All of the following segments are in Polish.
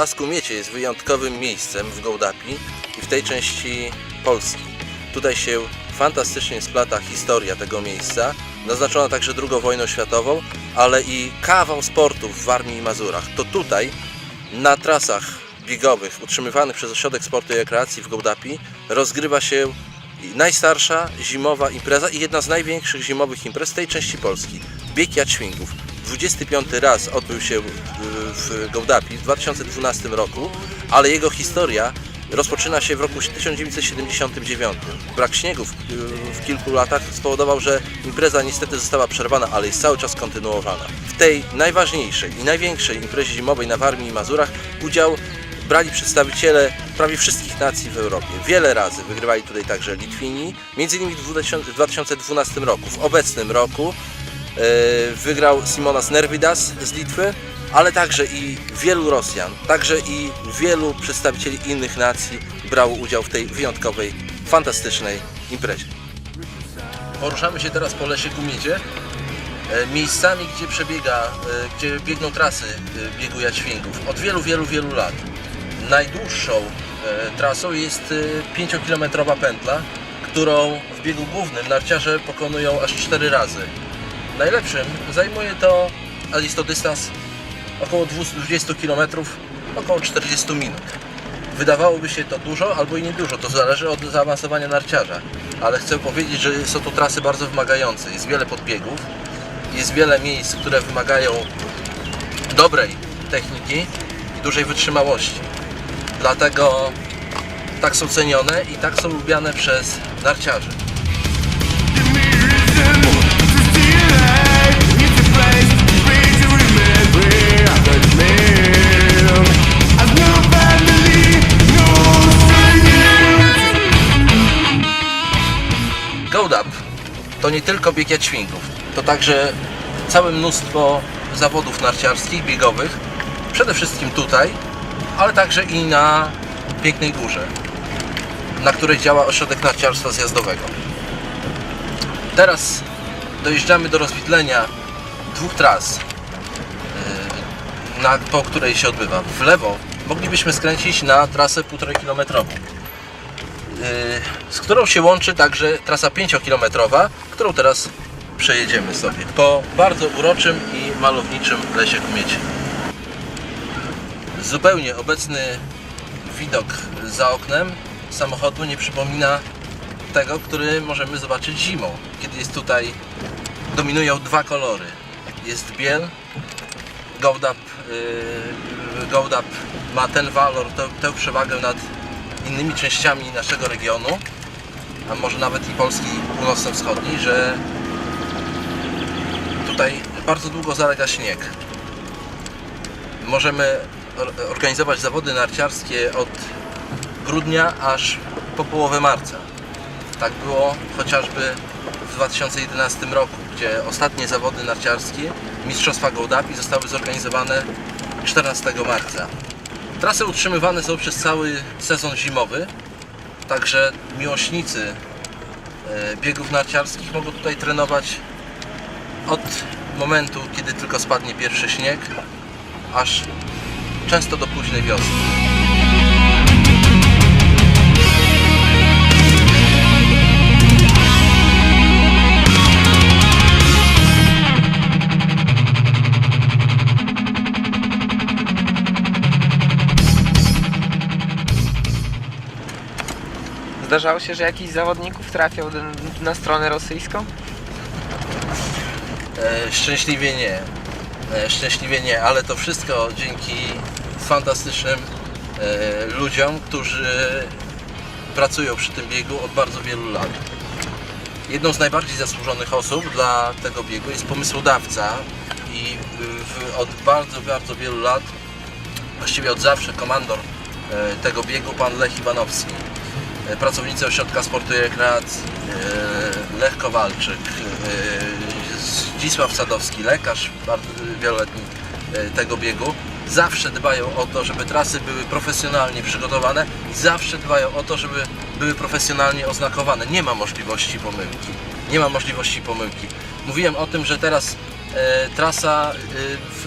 Las Kumiecie jest wyjątkowym miejscem w Gołdapi i w tej części Polski. Tutaj się fantastycznie splata historia tego miejsca, naznaczona także II wojną światową, ale i kawał sportów w Warmii i Mazurach. To tutaj, na trasach biegowych utrzymywanych przez Ośrodek Sportu i Rekreacji w Gołdapi, rozgrywa się najstarsza zimowa impreza i jedna z największych zimowych imprez tej części Polski. Bieg Jaćwingów. 25 raz odbył się w- w Gołdapi w 2012 roku, ale jego historia rozpoczyna się w roku 1979. Brak śniegu w, w kilku latach spowodował, że impreza niestety została przerwana, ale jest cały czas kontynuowana. W tej najważniejszej i największej imprezie zimowej na Warmii i Mazurach udział brali przedstawiciele prawie wszystkich nacji w Europie. Wiele razy wygrywali tutaj także Litwini, między innymi w 2000 w 2012 roku. W obecnym roku wygrał Simonas Nervidas z Litwy, ale także i wielu Rosjan, także i wielu przedstawicieli innych nacji brało udział w tej wyjątkowej, fantastycznej imprezie. Poruszamy się teraz po Lesie Kumiedzie, e, miejscami, gdzie przebiega, e, gdzie biegną trasy e, biegu Jaćwingów od wielu, wielu, wielu lat. Najdłuższą e, trasą jest 5-kilometrowa pętla, którą w biegu głównym narciarze pokonują aż 4 razy. Najlepszym zajmuje to, a jest to dystans około 220 km, około 40 minut. Wydawałoby się to dużo albo i niedużo, to zależy od zaawansowania narciarza. Ale chcę powiedzieć, że są to trasy bardzo wymagające. Jest wiele podbiegów, jest wiele miejsc, które wymagają dobrej techniki i dużej wytrzymałości. Dlatego tak są cenione i tak są lubiane przez narciarzy. Nie tylko bieg Jaćwingów, to także całe mnóstwo zawodów narciarskich, biegowych, przede wszystkim tutaj, ale także i na Pięknej Górze, na której działa ośrodek narciarstwa zjazdowego. Teraz dojeżdżamy do rozwidlenia dwóch tras, yy, na, po której się odbywa. W lewo moglibyśmy skręcić na trasę 1,5 kilometrową z którą się łączy także trasa 5-kilometrowa, którą teraz przejedziemy sobie po bardzo uroczym i malowniczym lesie Kumieci. Zupełnie obecny widok za oknem samochodu nie przypomina tego, który możemy zobaczyć zimą, kiedy jest tutaj dominują dwa kolory. Jest biel, Gold Up, yy, ma ten walor, tę przewagę nad innymi częściami naszego regionu, a może nawet i Polski północno-wschodniej, że tutaj bardzo długo zalega śnieg. Możemy or- organizować zawody narciarskie od grudnia aż po połowę marca. Tak było chociażby w 2011 roku, gdzie ostatnie zawody narciarskie Mistrzostwa Gołdapi zostały zorganizowane 14 marca. Trasy utrzymywane są przez cały sezon zimowy, także miłośnicy e, biegów narciarskich mogą tutaj trenować od momentu, kiedy tylko spadnie pierwszy śnieg, aż często do późnej wiosny. Zdarzało się, że jakiś z zawodników trafiał na stronę rosyjską? E, szczęśliwie nie. E, szczęśliwie nie, ale to wszystko dzięki fantastycznym e, ludziom, którzy pracują przy tym biegu od bardzo wielu lat. Jedną z najbardziej zasłużonych osób dla tego biegu jest pomysłodawca i w, od bardzo, bardzo wielu lat, właściwie od zawsze komandor e, tego biegu, pan Lech Iwanowski. E, Pracownicy Ośrodka Sportu i Rekreacji, e, Lech Kowalczyk, e, Zdzisław Sadowski, lekarz wieloletni e, tego biegu, zawsze dbają o to, żeby trasy były profesjonalnie przygotowane zawsze dbają o to, żeby były profesjonalnie oznakowane. Nie ma możliwości pomyłki. Nie ma możliwości pomyłki. Mówiłem o tym, że teraz e, trasa e, w,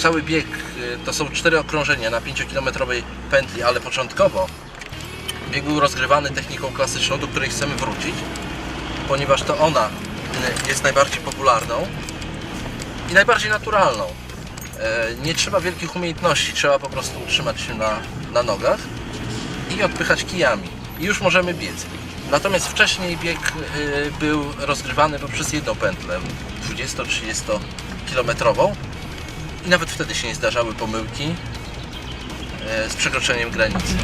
cały bieg y, to są cztery okrążenia na 5-kilometrowej pętli, ale początkowo bieg był rozgrywany techniką klasyczną, do której chcemy wrócić, ponieważ to ona y, jest najbardziej popularną i najbardziej naturalną. E, Nie trzeba wielkich umiejętności, trzeba po prostu utrzymać się na, na nogach i odpychać kijami. I już możemy biec. Natomiast wcześniej bieg y, był rozgrywany poprzez jedną pętlę, 20-30 kilometrową i nawet wtedy się nie zdarzały pomyłki e, z przekroczeniem granicy.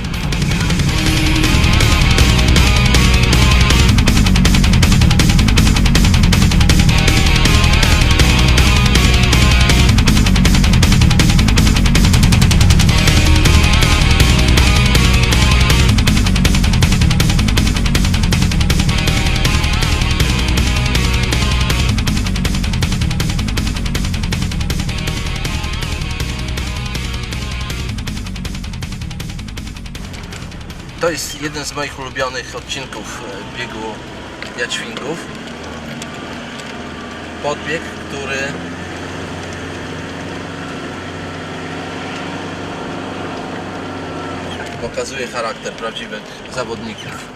To jest jeden z moich ulubionych odcinków e, biegu Jaćwingów. Podbieg, który pokazuje charakter prawdziwych zawodników.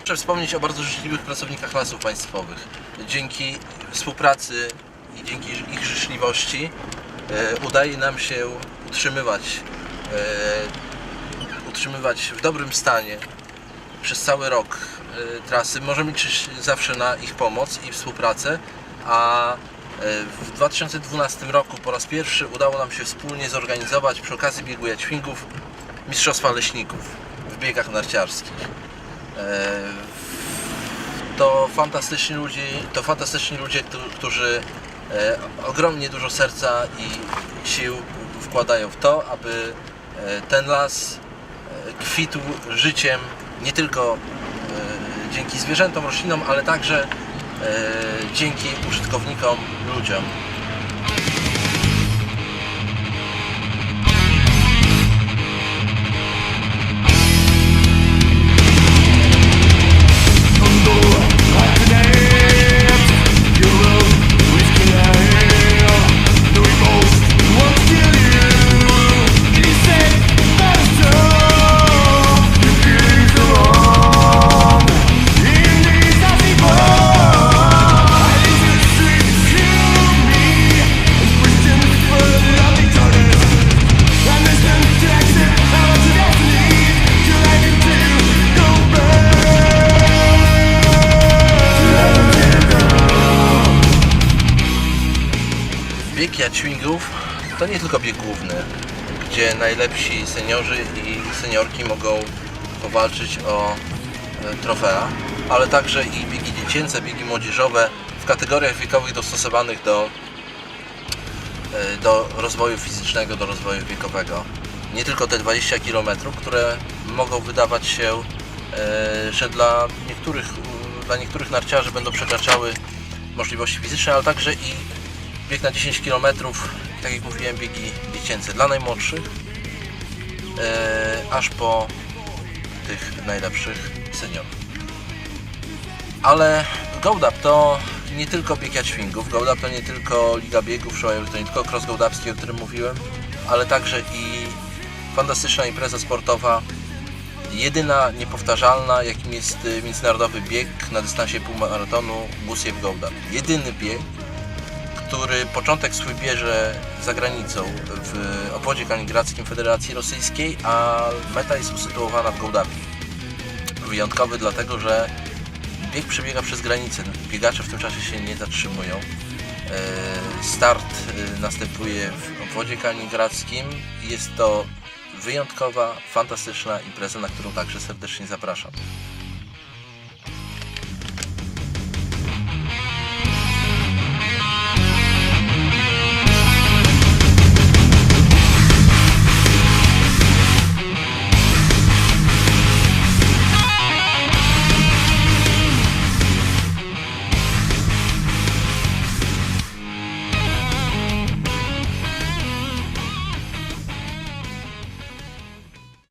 Muszę wspomnieć o bardzo życzliwych pracownikach lasów państwowych. Dzięki współpracy i dzięki ich życzliwości e, udaje nam się utrzymywać e, utrzymywać w dobrym stanie przez cały rok y, trasy. Możemy liczyć zawsze na ich pomoc i współpracę, a y, w 2012 roku po raz pierwszy udało nam się wspólnie zorganizować przy okazji biegu Jaćwingów Mistrzostwa Leśników w biegach narciarskich. E, To fantastyczni ludzie, to fantastyczni ludzie, któ- którzy ogromnie dużo serca i sił wkładają w to, aby ten las kwitł życiem nie tylko e, dzięki zwierzętom, roślinom, ale także e, dzięki użytkownikom, ludziom. Bieg Jaćwingów to nie tylko bieg główny, gdzie najlepsi seniorzy i seniorki mogą powalczyć o e, trofea, ale także i biegi dziecięce, biegi młodzieżowe w kategoriach wiekowych dostosowanych do, e, do rozwoju fizycznego, do rozwoju wiekowego. Nie tylko te 20 km, które mogą wydawać się, e, że dla niektórych, dla niektórych narciarzy będą przekraczały możliwości fizyczne, ale także i bieg na 10 km, tak jak mówiłem, biegi dziecięce dla najmłodszych, e, aż po tych najlepszych seniorów. Ale GoDap to nie tylko bieg Jaćwingów, GoDap to nie tylko Liga Biegów to nie tylko cross gołdapski, o którym mówiłem, ale także i fantastyczna impreza sportowa, jedyna, niepowtarzalna, jakim jest y, międzynarodowy bieg na dystansie półmaratonu Gusiew Gołdap. Jedyny bieg, który początek swój bierze za granicą w obwodzie kaliningradzkim Federacji Rosyjskiej, a meta jest usytuowana w Gołdapie. Wyjątkowy dlatego, że bieg przebiega przez granicę. Biegacze w tym czasie się nie zatrzymują. E, Start e, następuje w obwodzie kaliningradzkim. Jest to wyjątkowa, fantastyczna impreza, na którą także serdecznie zapraszam.